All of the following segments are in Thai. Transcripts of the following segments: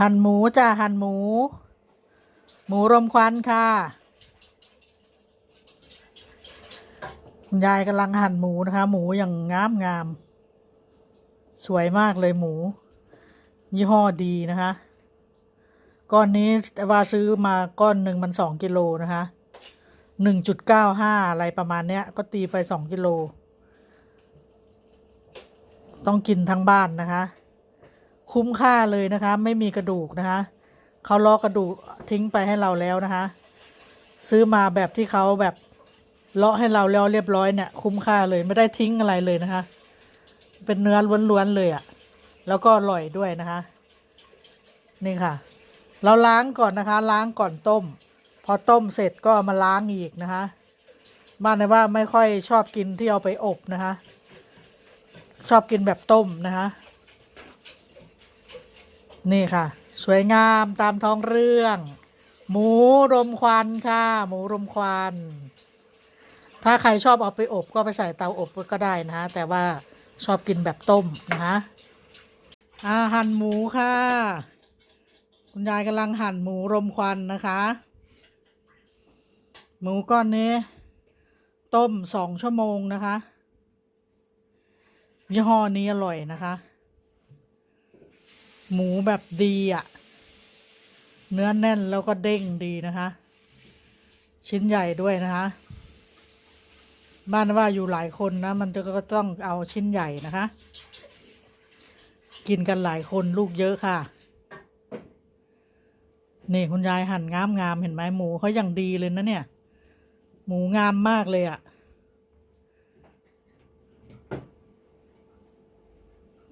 หั่นหมูจ้าหั่นหมู หมูรมควันค่ะคุณยายกำลังหั่นหมูนะคะ หมูอย่างงามงามสวยมากเลยหมู ยี่ห้อดีนะคะ ก้อนนี้ว่าซื้อมาก้อนหนึ่งมันสองกิโลนะคะหนึ่งจุดเก้าห้าอะไรประมาณเนี้ย ก็ตีไปสองกิโล ต้องกินทั้งบ้านนะคะ คุ้มค่าเลยนะคะ ไม่มีกระดูกนะคะเขาลอกกระดูกทิ้งไปให้เราแล้วนะคะ ซื้อมาแบบที่เขาแบบเลาะให้เราแล้วเรียบร้อยเนี่ย คุ้มค่าเลยไม่ได้ทิ้งอะไรเลยนะคะ เป็นเนื้อล้วนๆเลยอะ่ะ แล้วก็อร่อยด้วยนะคะ นี่ค่ะ เราล้างก่อนนะคะ ล้างก่อนต้ม พอต้มเสร็จก็มาล้างอีกนะคะบ้านในว่าไม่ค่อยชอบกินที่เอาไปอบนะคะ ชอบกินแบบต้มนะคะ นี่ค่ะ สวยงามตามท้องเรื่อง หมูรมควันค่ะ หมูรมควันถ้าใครชอบเอาไปอบก็ไปใส่เตาอบก็ได้นะแต่ว่าชอบกินแบบต้มนะคะอาหั่นหมูค่ะ คุณยายกำลังหั่นหมูรมควันนะคะ หมูก้อนนี้ ต้มสองชั่วโมงนะคะยี่ห้อนี้อร่อยนะคะ หมูแบบดีอะ่ะ เนื้อแน่นแล้วก็เด้งดีนะคะ ชิ้นใหญ่ด้วยนะคะ บ้านว่าอยู่หลายคนนะ มันจะก็ต้องเอาชิ้นใหญ่นะคะ กินกันหลายคนลูกเยอะค่ะ นี่คุณยายหั่นงามงามเห็นไหมหมูเขาอย่างดีเลยนะเนี่ย หมูงามมากเลยอะ่ะ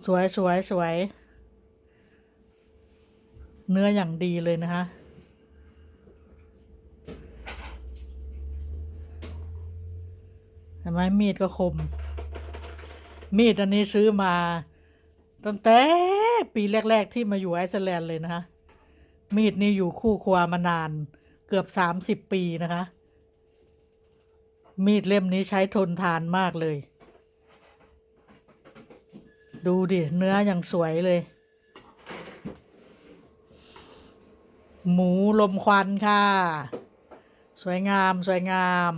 สวยสวยสวย เนื้ออย่างดีเลยนะคะเห็นไหมมีดก็คม มีดอันนี้ซื้อมาตั้งแต่ปีแรก ๆ ที่มาอยู่ไอซ์แลนด์เลยนะคะ มีดนี่อยู่คู่ครัวมานานเกือบสามสิบปีนะคะ มีดเล่มนี้ใช้ทนทานมากเลย ดูดิ เนื้ออย่างสวยเลย หมูลมควันค่ะ สวยงามสวยงาม